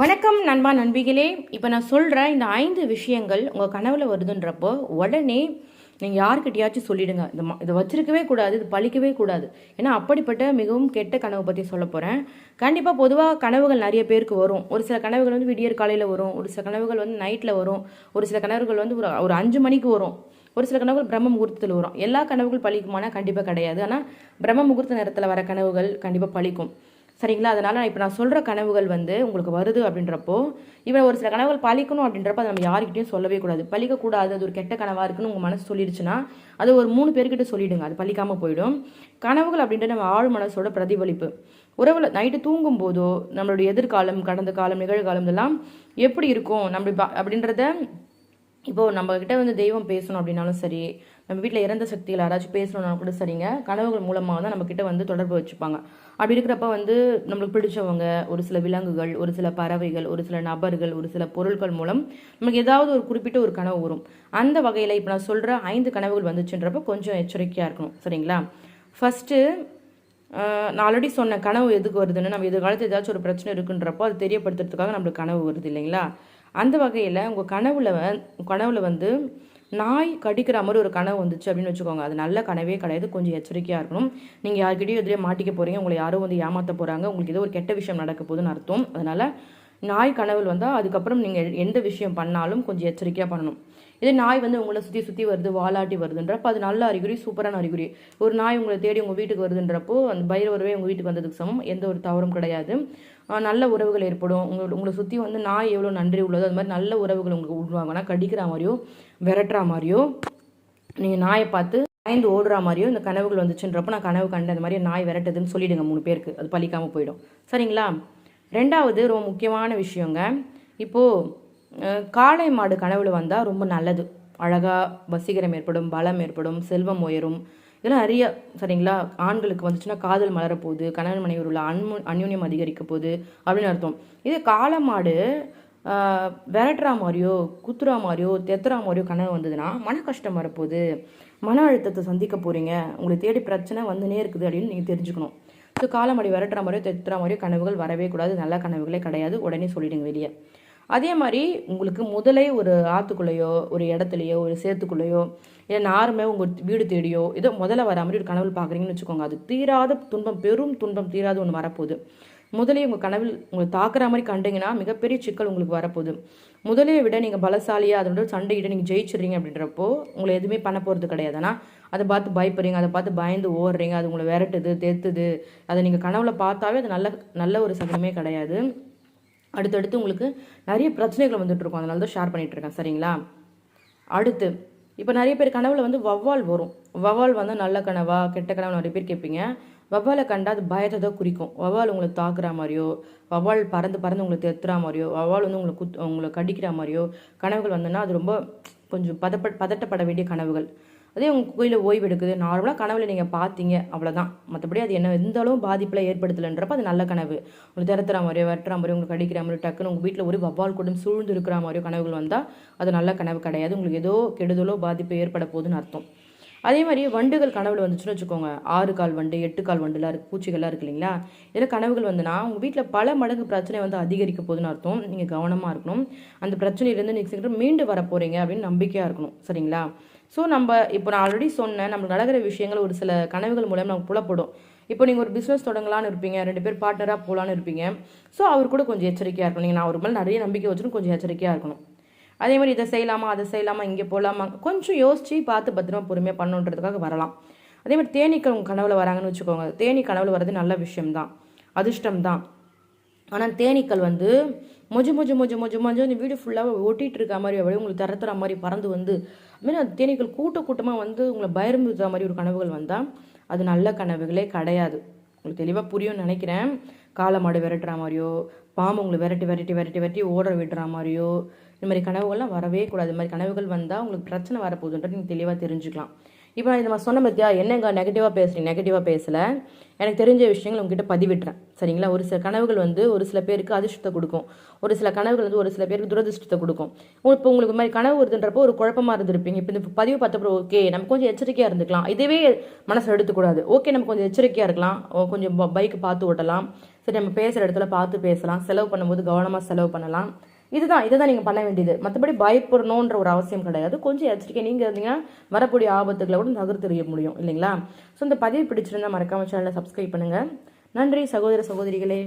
வணக்கம் நண்பா நண்பிகளே. இப்போ நான் சொல்கிற இந்த ஐந்து விஷயங்கள் உங்கள் கனவில் வருதுன்றப்போ உடனே நீங்கள் யார்கிட்டயாச்சும் சொல்லிடுங்க. இந்த இதை வச்சிருக்கவே கூடாது இது பழிக்கவே கூடாது. ஏன்னா அப்படிப்பட்ட மிகவும் கெட்ட கனவு பற்றி சொல்ல போகிறேன் கண்டிப்பாக பொதுவாக கனவுகள் நிறைய பேருக்கு வரும். ஒரு சில கனவுகள் வந்து விடியற் காலையில் வரும். ஒரு சில கனவுகள் வந்து நைட்டில் வரும். ஒரு சில கனவுகள் வந்து ஒரு ஒரு அஞ்சு மணிக்கு வரும். ஒரு சில கனவுகள் பிரம்ம முகூர்த்தத்தில் வரும். எல்லா கனவுகள் பழிக்குமானா கண்டிப்பாக கிடையாது. ஆனால் பிரம்ம முகூர்த்த நேரத்தில் வர கனவுகள் கண்டிப்பாக பழிக்கும். சரிங்களா? அதனால் நான் இப்போ நான் சொல்கிற கனவுகள் வந்து உங்களுக்கு வருது அப்படின்றப்போ இவன் ஒரு சில கனவுகள் பழிக்கணும் அப்படின்றப்ப அதை நம்ம யாருக்கிட்டையும் சொல்லவே கூடாது. பழிக்கக்கூடாது அது ஒரு கெட்ட கனவாக இருக்குன்னு உங்கள் மனசு சொல்லிடுச்சுன்னா அது ஒரு மூணு பேர்கிட்ட சொல்லிடுங்க. அது பழிக்காமல் போயிடும். கனவுகள் அப்படின்றது நம்ம ஆழ் மனசோட பிரதிபலிப்பு. உறவில் நைட்டு தூங்கும் போதோ நம்மளுடைய எதிர்காலம் கடந்த காலம் நிகழ்காலம் இதெல்லாம் எப்படி இருக்கும்? நம்ம அப்படின்றத இப்போ நம்ம கிட்ட வந்து தெய்வம் பேசணும் அப்படின்னாலும் சரி நம்ம வீட்டில் இறந்த சக்திகள் யாராச்சும் பேசணும்னாலும் கூட சரிங்க. கனவுகள் மூலமாக தான் நம்ம கிட்ட வந்து தொடர்பு வச்சுப்பாங்க. அப்படி இருக்கிறப்ப வந்து நம்மளுக்கு பிடிச்சவங்க ஒரு சில விலங்குகள் ஒரு சில பறவைகள் ஒரு சில நபர்கள் ஒரு சில பொருட்கள் மூலம் நமக்கு ஏதாவது ஒரு குறிப்பிட்ட ஒரு கனவு வரும். அந்த வகையில் இப்போ நான் சொல்கிற ஐந்து கனவுகள் வந்துச்சுன்றப்ப கொஞ்சம் எச்சரிக்கையாக இருக்கணும். சரிங்களா? ஃபஸ்ட்டு நான் ஆல்ரெடி சொன்ன கனவு எதுக்கு வருதுன்னு நம்ம எதிர்காலத்தில் ஏதாச்சும் ஒரு பிரச்சனை இருக்குன்றப்போ அது தெரியப்படுத்துறதுக்காக நம்மளுக்கு கனவு வருது இல்லைங்களா? அந்த வகையில் உங்கள் கனவில் கனவில் வந்து நாய் கடிக்கிற மாதிரி ஒரு கனவு வந்துச்சு அப்படின்னு வச்சுக்கோங்க. அது நல்ல கனவே கிடையாது. கொஞ்சம் எச்சரிக்கையாக இருக்கணும். நீங்கள் யார்கிட்டயும் எதிரே மாட்டிக்க போகிறீங்க உங்களை யாரும் வந்து ஏமாற்ற போகிறாங்க உங்களுக்கு ஏதோ ஒரு கெட்ட விஷயம் நடக்க போகுதுன்னு அர்த்தம். அதனால் நாய் கனவுல வந்தால் அதுக்கப்புறம் நீங்கள் எந்த விஷயம் பண்ணாலும் கொஞ்சம் எச்சரிக்கையாக பண்ணணும். இதே நாய் வந்து உங்களை சுற்றி சுற்றி வருது வாலாட்டி வருதுன்றப்போ அது நல்ல அறிகுறி சூப்பரான அறிகுறி. ஒரு நாய் உங்களை தேடி உங்கள் வீட்டுக்கு வருதுன்றப்போ அந்த பைரவரவே உங்கள் வீட்டுக்கு வந்ததுக்கு சமம். எந்த ஒரு தவறும் கிடையாது. நல்ல உறவுகள் ஏற்படும். உங்களை உங்களை சுற்றி வந்து நாய் எவ்வளோ நன்றி உள்ளதோ அது மாதிரி நல்ல உறவுகள் உங்களுக்கு உருவாங்கன்னா கடிக்கிற மாதிரியோ விரட்டுற மாதிரியோ நீங்கள் நாயை பார்த்து பயந்து ஓடுற மாதிரியோ இந்த கனவுகள் வந்துச்சுன்றப்போ நான் கனவு கண்டு அந்த மாதிரி நாய் விரட்டுதுன்னு சொல்லிடுங்க மூணு பேருக்கு. அது பழிக்காமல் போயிடும். சரிங்களா? ரெண்டாவது ரொம்ப முக்கியமான விஷயங்க. இப்போது காளை மாடு கனவுல வந்தால் ரொம்ப நல்லது. அழகாக வசீகரம் ஏற்படும் பலம் ஏற்படும் செல்வம் உயரும். இதெல்லாம் நிறைய சரிங்களா? ஆண்களுக்கு வந்துச்சுன்னா காதல் மலரப்போகுது கணவன் மனைவி உள்ள அன்மு அந்யோன்யம் அதிகரிக்க போகுது அப்படின்னு அர்த்தம். இதே காளை மாடு விரட்டுறா மாதிரியோ குத்துறா மாதிரியோ தெத்துறா மாதிரியோ கனவு வந்ததுன்னா மன கஷ்டம் வரப்போகுது. மன அழுத்தத்தை சந்திக்க போகிறீங்க உங்களை தேடி பிரச்சனை வந்துனே இருக்குது அப்படின்னு நீங்கள் தெரிஞ்சுக்கணும். ஸோ காலமடி விரட்டுற மாதிரியோ தெத்துற மாதிரியோ கனவுகள் வரவே கூடாது. நல்ல கனவுகளே கிடையாது. உடனே சொல்லிடுங்க வெளியே. அதே மாதிரி உங்களுக்கு முதலே ஒரு ஆற்றுக்குள்ளேயோ ஒரு இடத்துலையோ ஒரு சேத்துக்குள்ளேயோ இல்லை நாருமே உங்கள் வீடு தேடியோ ஏதோ முதல்ல வர மாதிரி ஒரு கனவு பார்க்குறீங்கன்னு வச்சுக்கோங்க. அது தீராத துன்பம் பெரும் துன்பம் தீராத ஒன்று வரப்போகுது. முதலே உங்கள் கனவில் உங்களை தாக்குற மாதிரி கண்டீங்கன்னா மிகப்பெரிய சிக்கல் உங்களுக்கு வரப்போகுது. முதலையை விட நீங்கள் பலசாலியாக அதோட சண்டையிட நீங்கள் ஜெயிச்சிடுறீங்க அப்படின்றப்போ உங்களை எதுவுமே பண்ண போகிறது கிடையாது. ஆனால் அதை பார்த்து பயப்படுறீங்க அதை பார்த்து பயந்து ஓடுறீங்க அது உங்களை விரட்டுது தேத்துது. அதை நீங்கள் கனவுல பார்த்தாவே அது நல்ல நல்ல ஒரு சகனமே கிடையாது. அடுத்தடுத்து உங்களுக்கு நிறைய பிரச்சனைகள் வந்துட்டு இருக்கும் அதனால தான் ஷேர் பண்ணிட்டு இருக்கேன் சரிங்களா? அடுத்து இப்போ நிறைய பேர் கனவுல வந்து வவ்வால் வரும். வவ்வால் வந்து நல்ல கனவா கெட்ட கனவு நிறைய பேர் கேட்பீங்க. வவ்வாலை கண்டா அது பயத்தை தான் குறிக்கும். வவ்வால் உங்களை தாக்குற மாதிரியோ வவ்வால் பறந்து பறந்து உங்களை தெத்துற மாதிரியோ வவ்வால் வந்து உங்களை குத் உங்களை கடிக்கிற மாதிரியோ கனவுகள் வந்தோன்னா அது ரொம்ப கொஞ்சம் பதப்ப பதட்டப்பட வேண்டிய கனவுகள். அதே உங்கள் கோயிலில் ஓய்வு எடுக்குது. நார்மலாக கனவுல நீங்கள் பார்த்தீங்க அவ்வளோதான் மற்றபடி அது என்ன எந்த அளவு பாதிப்பில் ஏற்படுத்தலைன்றப்ப அது நல்ல கனவு. ஒரு திறத்துற மாதிரியோ வெட்டுற மாதிரியோ உங்களுக்கு கடிக்கிற மாதிரி டக்குன்னு உங்கள் வீட்டில் ஒரு வவ்வால் கூடம் சூழ்ந்து இருக்கிற மாதிரியோ கனவுகள் வந்தால் அது நல்ல கனவு கிடையாது. உங்களுக்கு ஏதோ கெடுதலோ பாதிப்பு ஏற்பட போகுதுன்னு அர்த்தம். அதே மாதிரி வண்டுகள் கனவுல வந்துச்சுன்னு வச்சுக்கோங்க. ஆறு கால் வண்டு எட்டு கால் வண்டுலாம் இருக்கு பூச்சிகள்லாம் இருக்கு இல்லைங்களா? இதில் கனவுகள் வந்துன்னா உங்கள் வீட்டில் பல மடங்கு பிரச்சனை வந்து அதிகரிக்க போகுதுன்னு அர்த்தம். நீங்கள் கவனமாக இருக்கணும். அந்த பிரச்சனையிலேருந்து நீங்கள் சீக்கிரம் மீண்டு வர போகிறீங்க அப்படின்னு நம்பிக்கையாக இருக்கணும். சரிங்களா? ஸோ நம்ம இப்போ நான் ஆல்ரெடி சொன்னேன் நம்மளுக்கு நடக்கிற விஷயங்கள் ஒரு சில கனவுகள் மூலம் நமக்கு புலப்படும். இப்போ நீங்கள் ஒரு பிஸ்னஸ் தொடங்கலான்னு இருப்பீங்க ரெண்டு பேர் பார்ட்னராக போகலான்னு இருப்பீங்க. ஸோ அவர் கூட கொஞ்சம் எச்சரிக்கையாக இருக்கணும். நீங்கள் நான் அவர் மேலே நிறைய நம்பிக்கை வச்சுன்னு கொஞ்சம் எச்சரிக்கையாக இருக்கணும். அதே மாதிரி இதை செய்யலாமா அதை செய்யலாமா இங்கே போகலாமா கொஞ்சம் யோசித்து பார்த்து பத்திரமா பொறுமையாக பண்ணுன்றதுக்காக வரலாம். அதே மாதிரி தேனீக்கள் உங்கள் கனவில் வராங்கன்னு வச்சுக்கோங்க. தேனீ கனவில் வர்றது நல்ல விஷயம்தான் அதிர்ஷ்டம் தான் ஆனால் தேனீக்கள் வந்து மொஜு மொஜு மொஜு மொஜு மொஜு அந்த வீடு ஃபுல்லாக ஒட்டிகிட்டு இருக்க மாதிரி அப்படியே உங்களுக்கு தரத்துற மாதிரி பறந்து வந்து அதுமாரி அந்த தேனீக்கள் கூட்ட கூட்டமாக வந்து உங்களை பயமுறுத்துற மாதிரி ஒரு கனவுகள் வந்தால் அது நல்ல கனவுகளே கிடையாது. உங்களுக்கு தெளிவாக புரியும்னு நினைக்கிறேன். காளை மாடு விரட்டுற மாதிரியோ பாம்பு உங்களை விரட்டி விரட்டி விரட்டி விரட்டி ஓட விடுற மாதிரியோ இந்த மாதிரி கனவுகள்லாம் வரவே கூடாது. இந்த மாதிரி கனவுகள் வந்தால் உங்களுக்கு பிரச்சனை வரப்போகுதுன்றது நீங்கள் தெளிவாக தெரிஞ்சுக்கலாம். இப்போ நான் நம்ம சொன்ன பத்தியா என்னங்க நெகட்டிவாக பேசுறீங்க? நெகட்டிவாக பேசலை. எனக்கு தெரிஞ்ச விஷயங்கள் உங்ககிட்ட பதிவிட்டுறேன் சரிங்களா? ஒரு சில கனவுகள் வந்து ஒரு சில பேருக்கு அதிர்ஷ்டத்தை கொடுக்கும். ஒரு சில கனவுகள் வந்து ஒரு சில பேருக்கு துரதிர்ஷ்டத்தை கொடுக்கும். இப்போ உங்களுக்கு மாதிரி கனவு வருதுன்றப்போ ஒரு குழப்பமாக இருந்திருப்பீங்க. இப்போ இந்த பதிவு பார்த்தப்போ ஓகே நம்ம கொஞ்சம் எச்சரிக்கையாக இருந்துக்கலாம். இதுவே மனசில் எடுத்துக்கூடாது. ஓகே நம்ம கொஞ்சம் எச்சரிக்கையாக இருக்கலாம். கொஞ்சம் பைக் பார்த்து ஓட்டலாம். சரி நம்ம பேசுகிற இடத்துல பார்த்து பேசலாம். செலவு பண்ணும்போது கவனமாக செலவு பண்ணலாம். இதுதான் இதுதான் நீங்கள் பண்ண வேண்டியது. மற்றபடி பயப்படணுன்ற ஒரு அவசியம் கிடையாது. கொஞ்சம் எச்சரிக்கை. நீங்கள் இருந்தீங்கன்னா வரக்கூடிய ஆபத்துக்களை கூட தவிர்த்தெறிய முடியும் இல்லைங்களா? ஸோ இந்த பதிவு பிடிச்சிருந்தா மறக்காம சேனலை சப்ஸ்கிரைப் பண்ணுங்கள் நன்றி சகோதர சகோதரிகளே.